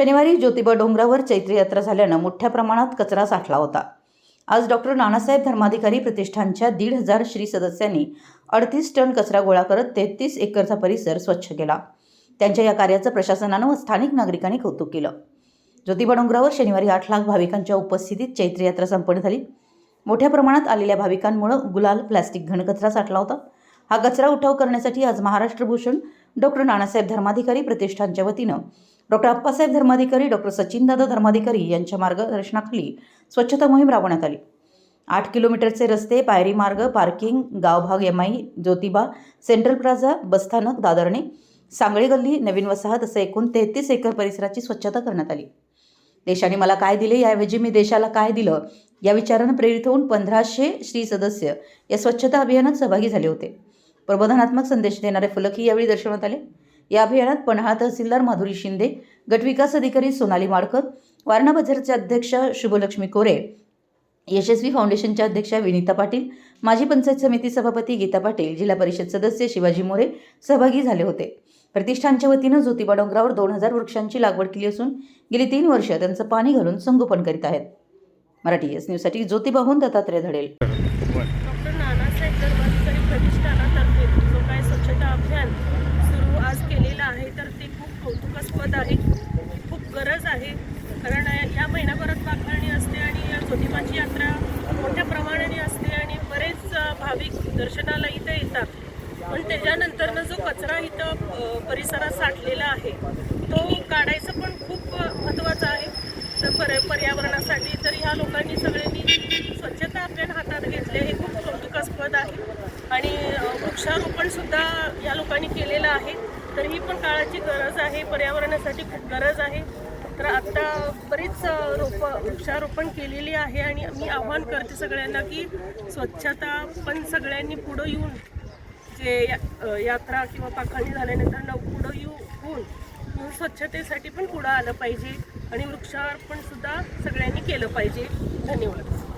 शनिवारी ज्योतिबा डोंगरावर चैत्री यात्रा झाल्यानं मोठ्या प्रमाणात कचरा साठला होता. आज डॉक्टर नानासाहेब धर्माधिकारी प्रतिष्ठानच्या दीड हजार श्री सदस्यांनी अडतीस टन कचरा गोळा करत तेहतीस एकरचा परिसर स्वच्छ केला. त्यांच्या या कार्याचं प्रशासनानं व स्थानिक नागरिकांनी कौतुक केलं. ज्योतिबा डोंगरावर शनिवारी आठ लाख भाविकांच्या उपस्थितीत चैत्री यात्रा संपन्न झाली. मोठ्या प्रमाणात आलेल्या भाविकांमुळं गुलाल प्लॅस्टिक घनकचरा साठला होता. हा कचरा उठाव करण्यासाठी आज महाराष्ट्र भूषण डॉक्टर नानासाहेब धर्माधिकारी प्रतिष्ठानच्या वतीनं डॉक्टर अप्पासाहेब धर्माधिकारी डॉक्टर सचिनदादा धर्माधिकारी यांच्या मार्गदर्शनाखाली स्वच्छता मोहीम राबवण्यात आली. आठ किलोमीटरचे रस्ते पायरी मार्ग पार्किंग गावभाग एम आई ज्योतिबा सेंट्रल प्लाझा बसस्थानक दादरणे सांगळी गल्ली नवीन वसाहत असं एकूण तेहतीस एकर परिसराची स्वच्छता करण्यात आली. देशाने मला काय दिले याऐवजी मी देशाला काय दिलं या विचारानं प्रेरित होऊन पंधराशे श्री सदस्य या स्वच्छता अभियानात सहभागी झाले होते. प्रबोधनात्मक संदेश देणारे फलकही यावेळी दर्शवण्यात आले. या अभियानात पन्हाळा तहसीलदार माधुरी शिंदे गटविकास अधिकारी सोनाली माडकर वारणा बाजारचे अध्यक्ष शुभलक्ष्मी कोरे यशस्वी फाउंडेशनच्या अध्यक्षा विनीता पाटील माजी पंचायत समिती सभापती गीता पाटील जिल्हा परिषद सदस्य शिवाजी मोरे सहभागी झाले होते. प्रतिष्ठानच्या वतीनं ज्योतिबा डोंगरावर दोन हजार वृक्षांची लागवड केली असून गेली तीन वर्ष त्यांचं पाणी घालून संगोपन करीत आहेत. मराठी एस न्यूजसाठी ज्योतिबाहून दत्तात्रय धडेल डॉक्टर नानासाहेब धर्माधिकारी प्रतिष्ठानातर्फे जो काय स्वच्छता अभियान सुरू आज केलेलं आहे तर ते खूप कौतुकास्पद आहे खूप गरज आहे. कारण या महिनाभरात पाखरणी असते आणि ज्योतिबाची यात्रा मोठ्या प्रमाणाने असते आणि बरेच भाविक दर्शनाला इथं येतात. पण त्याच्यानंतरनं जो कचरा इथं परिसरात साठलेला आहे तो काढायचं पण खूप महत्त्वाचा महत्त्वाचं आहे. तर पर पर्यावरणासाठी तर ह्या लोकांनी सगळ्यांनी स्वच्छता आपल्या हातात घेतले. हे खूप कौतुकास्पद आहे. आणि वृक्षारोपणसुद्धा या लोकांनी केलेलं आहे. तर ही पण काळाची गरज आहे. पर्यावरणासाठी खूप गरज आहे. तर आत्ता बरीच रोप रोपं वृक्षारोपण केलेली आहे आणि मी आव्हान करते सगळ्यांना की स्वच्छता पण सगळ्यांनी पुढं येऊन जे या- यात्रा किंवा पाखणी झाल्यानंतर न पुढं येऊ होऊन स्वच्छतेसाठी पण पुढं आलं पाहिजे आणि वृक्षारोपण सुद्धा सगळ्यांनी केलं पाहिजे. धन्यवाद.